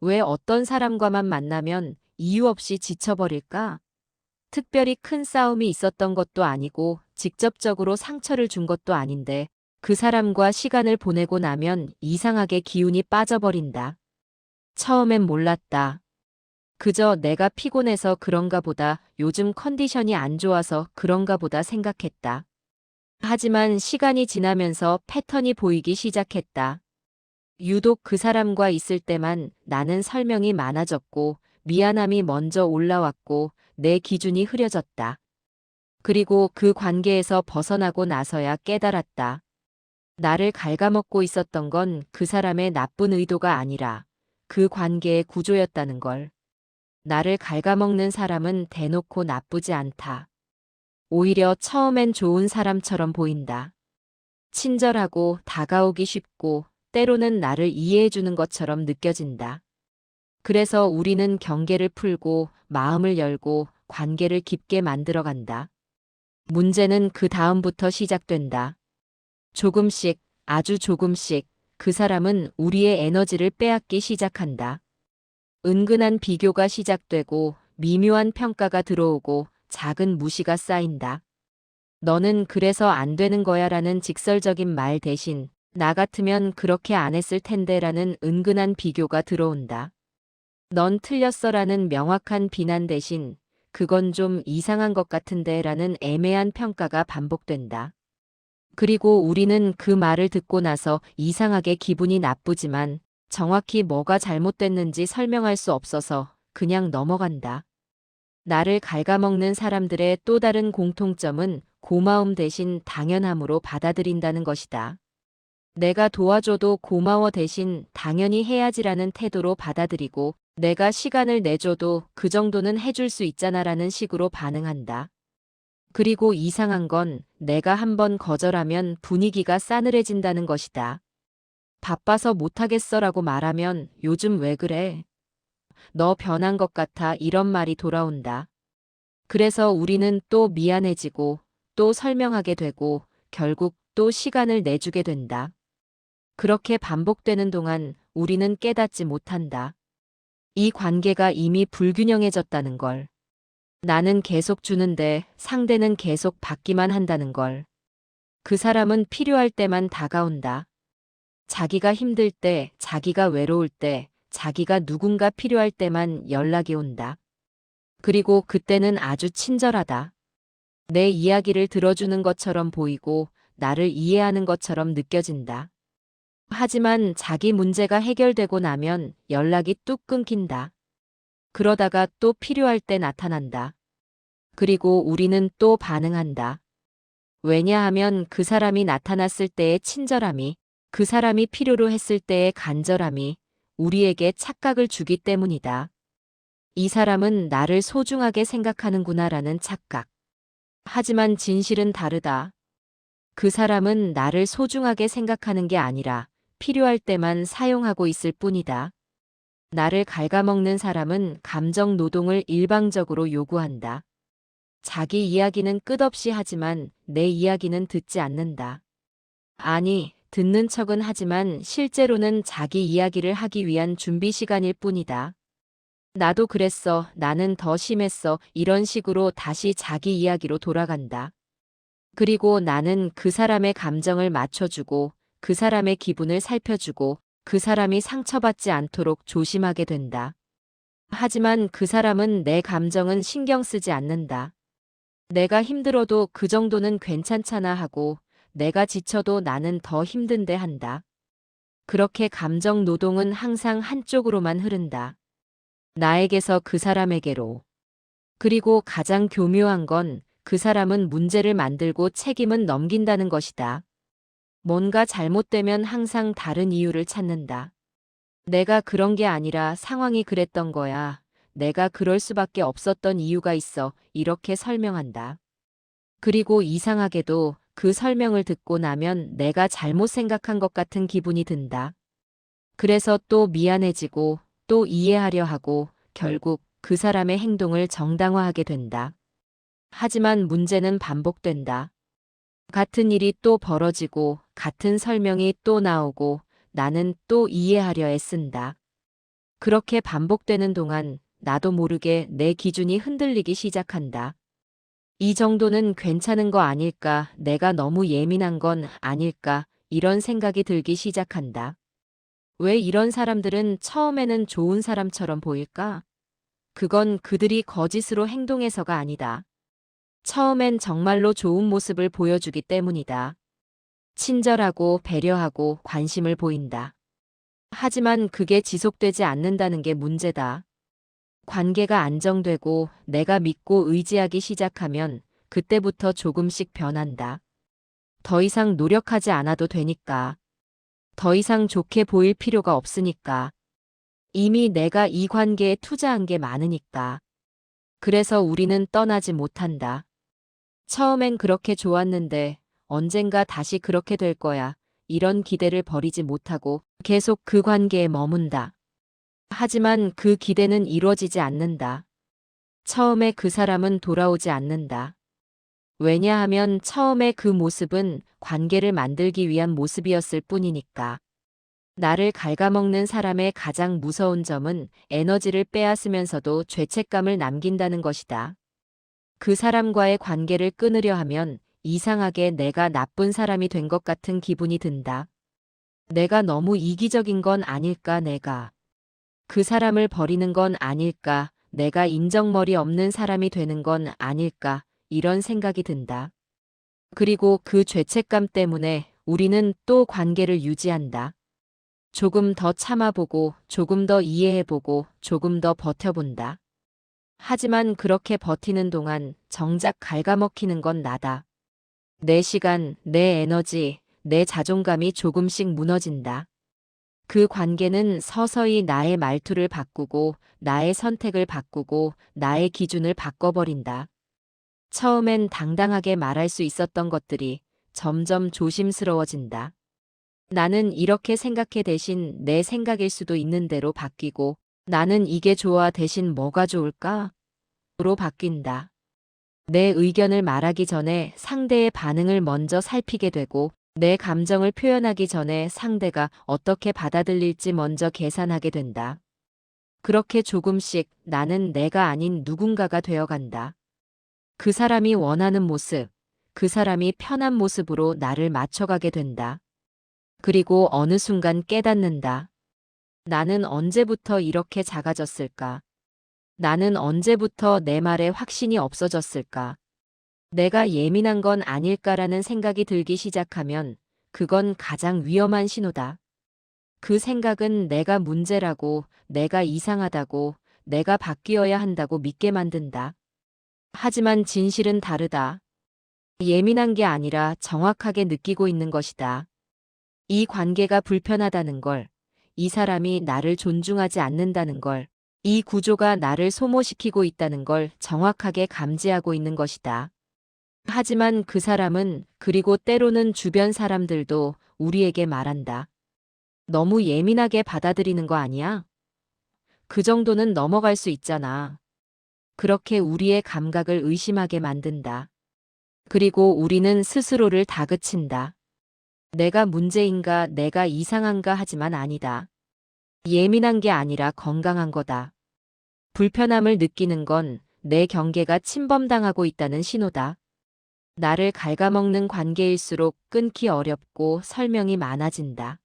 왜 어떤 사람과만 만나면 이유 없이 지쳐버릴까? 특별히 큰 싸움이 있었던 것도 아니고 직접적으로 상처를 준 것도 아닌데 그 사람과 시간을 보내고 나면 이상하게 기운이 빠져버린다. 처음엔 몰랐다. 그저 내가 피곤해서 그런가 보다 요즘 컨디션이 안 좋아서 그런가 보다 생각했다. 하지만 시간이 지나면서 패턴이 보이기 시작했다. 유독 그 사람과 있을 때만 나는 설명이 많아졌고 미안함이 먼저 올라왔고 내 기준이 흐려졌다. 그리고 그 관계에서 벗어나고 나서야 깨달았다. 나를 갉아먹고 있었던 건 그 사람의 나쁜 의도가 아니라 그 관계의 구조였다는 걸. 나를 갉아먹는 사람은 대놓고 나쁘지 않다. 오히려 처음엔 좋은 사람처럼 보인다. 친절하고 다가오기 쉽고 때로는 나를 이해해주는 것처럼 느껴진다. 그래서 우리는 경계를 풀고 마음을 열고 관계를 깊게 만들어 간다. 문제는 그 다음부터 시작된다. 조금씩, 아주 조금씩 그 사람은 우리의 에너지를 빼앗기 시작한다. 은근한 비교가 시작되고 미묘한 평가가 들어오고 작은 무시가 쌓인다. 너는 그래서 안 되는 거야 라는 직설적인 말 대신 나 같으면 그렇게 안 했을 텐데 라는 은근한 비교가 들어온다. 넌 틀렸어 라는 명확한 비난 대신 그건 좀 이상한 것 같은데 라는 애매한 평가가 반복된다. 그리고 우리는 그 말을 듣고 나서 이상하게 기분이 나쁘지만 정확히 뭐가 잘못됐는지 설명할 수 없어서 그냥 넘어간다. 나를 갉아먹는 사람들의 또 다른 공통점은 고마움 대신 당연함으로 받아들인다는 것이다. 내가 도와줘도 고마워 대신 당연히 해야지라는 태도로 받아들이고 내가 시간을 내줘도 그 정도는 해줄 수 있잖아라는 식으로 반응한다. 그리고 이상한 건 내가 한번 거절하면 분위기가 싸늘해진다는 것이다. 바빠서 못하겠어라고 말하면 요즘 왜 그래? 너 변한 것 같아 이런 말이 돌아온다. 그래서 우리는 또 미안해지고 또 설명하게 되고 결국 또 시간을 내주게 된다. 그렇게 반복되는 동안 우리는 깨닫지 못한다. 이 관계가 이미 불균형해졌다는 걸. 나는 계속 주는데 상대는 계속 받기만 한다는 걸. 그 사람은 필요할 때만 다가온다. 자기가 힘들 때, 자기가 외로울 때, 자기가 누군가 필요할 때만 연락이 온다. 그리고 그때는 아주 친절하다. 내 이야기를 들어주는 것처럼 보이고 나를 이해하는 것처럼 느껴진다. 하지만 자기 문제가 해결되고 나면 연락이 뚝 끊긴다. 그러다가 또 필요할 때 나타난다. 그리고 우리는 또 반응한다. 왜냐하면 그 사람이 나타났을 때의 친절함이, 그 사람이 필요로 했을 때의 간절함이 우리에게 착각을 주기 때문이다. 이 사람은 나를 소중하게 생각하는구나라는 착각. 하지만 진실은 다르다. 그 사람은 나를 소중하게 생각하는 게 아니라 필요할 때만 사용하고 있을 뿐이다. 나를 갉아먹는 사람은 감정 노동을 일방적으로 요구한다. 자기 이야기는 끝없이 하지만 내 이야기는 듣지 않는다. 아니, 듣는 척은 하지만 실제로는 자기 이야기를 하기 위한 준비 시간일 뿐이다. 나도 그랬어, 나는 더 심했어, 이런 식으로 다시 자기 이야기로 돌아간다. 그리고 나는 그 사람의 감정을 맞춰주고 그 사람의 기분을 살펴주고 그 사람이 상처받지 않도록 조심하게 된다. 하지만 그 사람은 내 감정은 신경 쓰지 않는다. 내가 힘들어도 그 정도는 괜찮잖아 하고 내가 지쳐도 나는 더 힘든데 한다. 그렇게 감정 노동은 항상 한쪽으로만 흐른다. 나에게서 그 사람에게로. 그리고 가장 교묘한 건 그 사람은 문제를 만들고 책임은 넘긴다는 것이다. 뭔가 잘못되면 항상 다른 이유를 찾는다. 내가 그런 게 아니라 상황이 그랬던 거야. 내가 그럴 수밖에 없었던 이유가 있어. 이렇게 설명한다. 그리고 이상하게도 그 설명을 듣고 나면 내가 잘못 생각한 것 같은 기분이 든다. 그래서 또 미안해지고 또 이해하려 하고 결국 그 사람의 행동을 정당화하게 된다. 하지만 문제는 반복된다. 같은 일이 또 벌어지고 같은 설명이 또 나오고 나는 또 이해하려 애쓴다. 그렇게 반복되는 동안 나도 모르게 내 기준이 흔들리기 시작한다. 이 정도는 괜찮은 거 아닐까, 내가 너무 예민한 건 아닐까, 이런 생각이 들기 시작한다. 왜 이런 사람들은 처음에는 좋은 사람처럼 보일까? 그건 그들이 거짓으로 행동해서가 아니다. 처음엔 정말로 좋은 모습을 보여주기 때문이다. 친절하고 배려하고 관심을 보인다. 하지만 그게 지속되지 않는다는 게 문제다. 관계가 안정되고 내가 믿고 의지하기 시작하면 그때부터 조금씩 변한다. 더 이상 노력하지 않아도 되니까. 더 이상 좋게 보일 필요가 없으니까. 이미 내가 이 관계에 투자한 게 많으니까. 그래서 우리는 떠나지 못한다. 처음엔 그렇게 좋았는데 언젠가 다시 그렇게 될 거야. 이런 기대를 버리지 못하고 계속 그 관계에 머문다. 하지만 그 기대는 이루어지지 않는다. 처음에 그 사람은 돌아오지 않는다. 왜냐하면 처음에 그 모습은 관계를 만들기 위한 모습이었을 뿐이니까. 나를 갉아먹는 사람의 가장 무서운 점은 에너지를 빼앗으면서도 죄책감을 남긴다는 것이다. 그 사람과의 관계를 끊으려 하면 이상하게 내가 나쁜 사람이 된 것 같은 기분이 든다. 내가 너무 이기적인 건 아닐까, 내가. 그 사람을 버리는 건 아닐까, 내가 인정머리 없는 사람이 되는 건 아닐까, 이런 생각이 든다. 그리고 그 죄책감 때문에 우리는 또 관계를 유지한다. 조금 더 참아보고, 조금 더 이해해보고, 조금 더 버텨본다. 하지만 그렇게 버티는 동안 정작 갉아먹히는 건 나다. 내 시간, 내 에너지, 내 자존감이 조금씩 무너진다. 그 관계는 서서히 나의 말투를 바꾸고, 나의 선택을 바꾸고, 나의 기준을 바꿔버린다. 처음엔 당당하게 말할 수 있었던 것들이 점점 조심스러워진다. 나는 이렇게 생각해 대신 내 생각일 수도 있는 대로 바뀌고, 나는 이게 좋아 대신 뭐가 좋을까? 로 바뀐다. 내 의견을 말하기 전에 상대의 반응을 먼저 살피게 되고 내 감정을 표현하기 전에 상대가 어떻게 받아들일지 먼저 계산하게 된다. 그렇게 조금씩 나는 내가 아닌 누군가가 되어간다. 그 사람이 원하는 모습, 그 사람이 편한 모습으로 나를 맞춰가게 된다. 그리고 어느 순간 깨닫는다. 나는 언제부터 이렇게 작아졌을까? 나는 언제부터 내 말에 확신이 없어졌을까? 내가 예민한 건 아닐까라는 생각이 들기 시작하면 그건 가장 위험한 신호다. 그 생각은 내가 문제라고, 내가 이상하다고, 내가 바뀌어야 한다고 믿게 만든다. 하지만 진실은 다르다. 예민한 게 아니라 정확하게 느끼고 있는 것이다. 이 관계가 불편하다는 걸, 이 사람이 나를 존중하지 않는다는 걸, 이 구조가 나를 소모시키고 있다는 걸 정확하게 감지하고 있는 것이다. 하지만 그 사람은 그리고 때로는 주변 사람들도 우리에게 말한다. 너무 예민하게 받아들이는 거 아니야? 그 정도는 넘어갈 수 있잖아. 그렇게 우리의 감각을 의심하게 만든다. 그리고 우리는 스스로를 다그친다. 내가 문제인가 내가 이상한가 하지만 아니다. 예민한 게 아니라 건강한 거다. 불편함을 느끼는 건 내 경계가 침범당하고 있다는 신호다. 나를 갉아먹는 관계일수록 끊기 어렵고 설명이 많아진다.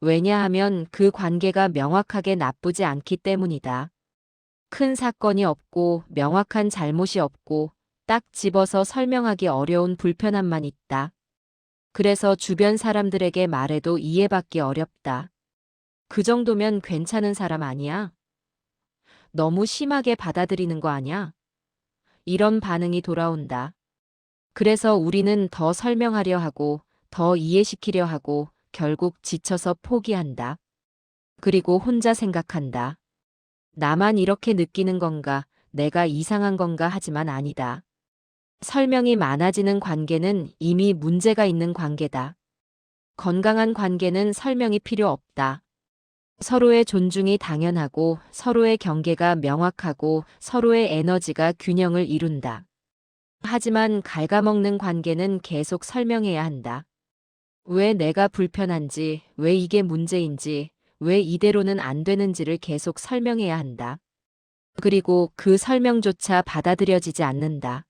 왜냐하면 그 관계가 명확하게 나쁘지 않기 때문이다. 큰 사건이 없고 명확한 잘못이 없고 딱 집어서 설명하기 어려운 불편함만 있다. 그래서 주변 사람들에게 말해도 이해받기 어렵다. 그 정도면 괜찮은 사람 아니야? 너무 심하게 받아들이는 거 아니야? 이런 반응이 돌아온다. 그래서 우리는 더 설명하려 하고, 더 이해시키려 하고, 결국 지쳐서 포기한다. 그리고 혼자 생각한다. 나만 이렇게 느끼는 건가, 내가 이상한 건가 하지만 아니다. 설명이 많아지는 관계는 이미 문제가 있는 관계다. 건강한 관계는 설명이 필요 없다. 서로의 존중이 당연하고 서로의 경계가 명확하고 서로의 에너지가 균형을 이룬다. 하지만 갉아먹는 관계는 계속 설명해야 한다. 왜 내가 불편한지, 왜 이게 문제인지, 왜 이대로는 안 되는지를 계속 설명해야 한다. 그리고 그 설명조차 받아들여지지 않는다.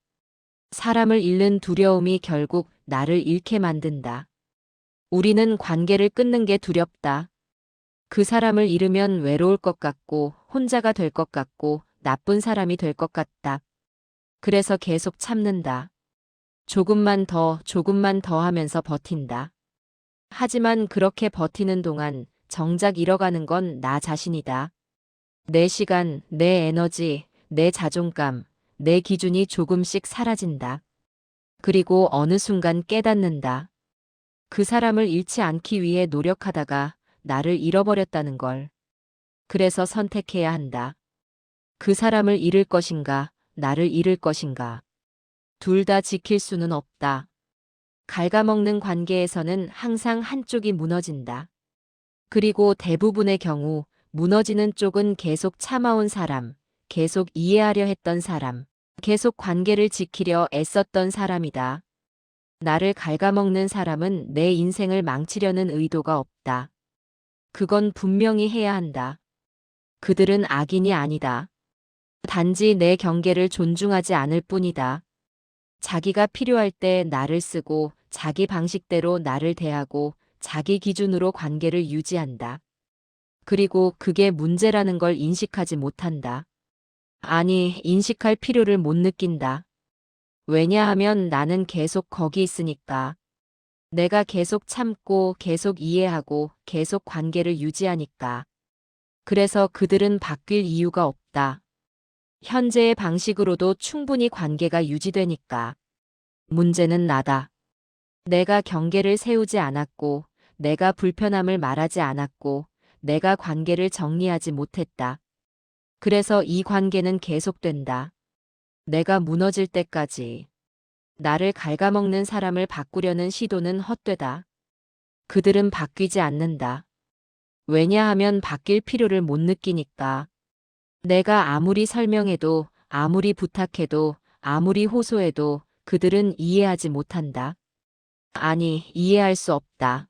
사람을 잃는 두려움이 결국 나를 잃게 만든다. 우리는 관계를 끊는 게 두렵다. 그 사람을 잃으면 외로울 것 같고, 혼자가 될 것 같고, 나쁜 사람이 될 것 같다. 그래서 계속 참는다. 조금만 더, 조금만 더 하면서 버틴다. 하지만 그렇게 버티는 동안 정작 잃어가는 건 나 자신이다. 내 시간, 내 에너지, 내 자존감, 내 기준이 조금씩 사라진다. 그리고 어느 순간 깨닫는다. 그 사람을 잃지 않기 위해 노력하다가 나를 잃어버렸다는 걸. 그래서 선택해야 한다. 그 사람을 잃을 것인가, 나를 잃을 것인가. 둘 다 지킬 수는 없다. 갉아먹는 관계에서는 항상 한쪽이 무너진다. 그리고 대부분의 경우 무너지는 쪽은 계속 참아온 사람, 계속 이해하려 했던 사람, 계속 관계를 지키려 애썼던 사람이다. 나를 갉아먹는 사람은 내 인생을 망치려는 의도가 없다. 그건 분명히 해야 한다. 그들은 악인이 아니다. 단지 내 경계를 존중하지 않을 뿐이다. 자기가 필요할 때 나를 쓰고 자기 방식대로 나를 대하고 자기 기준으로 관계를 유지한다. 그리고 그게 문제라는 걸 인식하지 못한다. 아니, 인식할 필요를 못 느낀다. 왜냐하면 나는 계속 거기 있으니까. 내가 계속 참고 계속 이해하고 계속 관계를 유지하니까. 그래서 그들은 바뀔 이유가 없다. 현재의 방식으로도 충분히 관계가 유지되니까. 문제는 나다. 내가 경계를 세우지 않았고, 내가 불편함을 말하지 않았고, 내가 관계를 정리하지 못했다. 그래서 이 관계는 계속된다. 내가 무너질 때까지. 나를 갉아먹는 사람을 바꾸려는 시도는 헛되다. 그들은 바뀌지 않는다. 왜냐하면 바뀔 필요를 못 느끼니까. 내가 아무리 설명해도, 아무리 부탁해도, 아무리 호소해도 그들은 이해하지 못한다. 아니, 이해할 수 없다.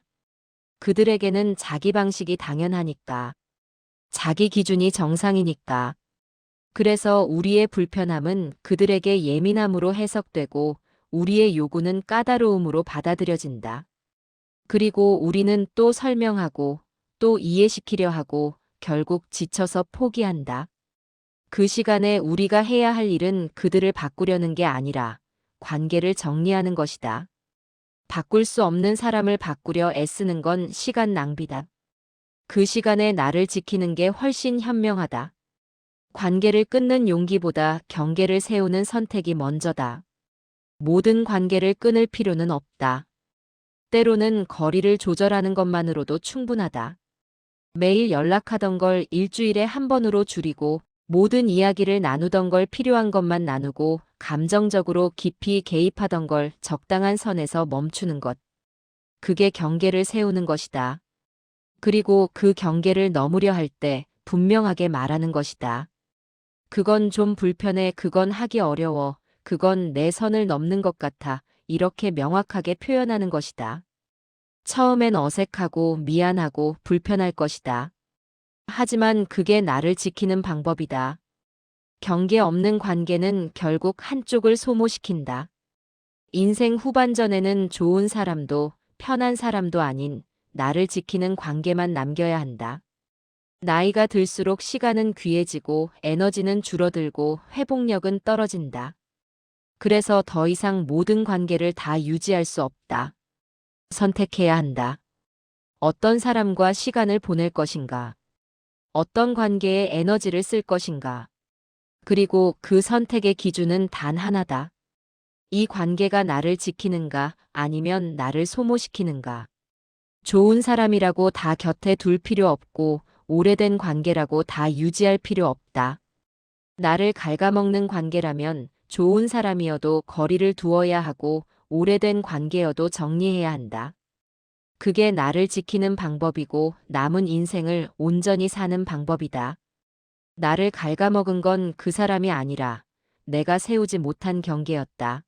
그들에게는 자기 방식이 당연하니까. 자기 기준이 정상이니까. 그래서 우리의 불편함은 그들에게 예민함으로 해석되고 우리의 요구는 까다로움으로 받아들여진다. 그리고 우리는 또 설명하고 또 이해시키려 하고 결국 지쳐서 포기한다. 그 시간에 우리가 해야 할 일은 그들을 바꾸려는 게 아니라 관계를 정리하는 것이다. 바꿀 수 없는 사람을 바꾸려 애쓰는 건 시간 낭비다. 그 시간에 나를 지키는 게 훨씬 현명하다. 관계를 끊는 용기보다 경계를 세우는 선택이 먼저다. 모든 관계를 끊을 필요는 없다. 때로는 거리를 조절하는 것만으로도 충분하다. 매일 연락하던 걸 일주일에 한 번으로 줄이고 모든 이야기를 나누던 걸 필요한 것만 나누고 감정적으로 깊이 개입하던 걸 적당한 선에서 멈추는 것. 그게 경계를 세우는 것이다. 그리고 그 경계를 넘으려 할 때 분명하게 말하는 것이다. 그건 좀 불편해, 그건 하기 어려워, 그건 내 선을 넘는 것 같아, 이렇게 명확하게 표현하는 것이다. 처음엔 어색하고 미안하고 불편할 것이다. 하지만 그게 나를 지키는 방법이다. 경계 없는 관계는 결국 한쪽을 소모시킨다. 인생 후반전에는 좋은 사람도 편한 사람도 아닌 나를 지키는 관계만 남겨야 한다. 나이가 들수록 시간은 귀해지고 에너지는 줄어들고 회복력은 떨어진다. 그래서 더 이상 모든 관계를 다 유지할 수 없다. 선택해야 한다. 어떤 사람과 시간을 보낼 것인가? 어떤 관계에 에너지를 쓸 것인가? 그리고 그 선택의 기준은 단 하나다. 이 관계가 나를 지키는가 아니면 나를 소모시키는가. 좋은 사람이라고 다 곁에 둘 필요 없고 오래된 관계라고 다 유지할 필요 없다. 나를 갉아먹는 관계라면 좋은 사람이어도 거리를 두어야 하고 오래된 관계여도 정리해야 한다. 그게 나를 지키는 방법이고 남은 인생을 온전히 사는 방법이다. 나를 갉아먹은 건 그 사람이 아니라 내가 세우지 못한 경계였다.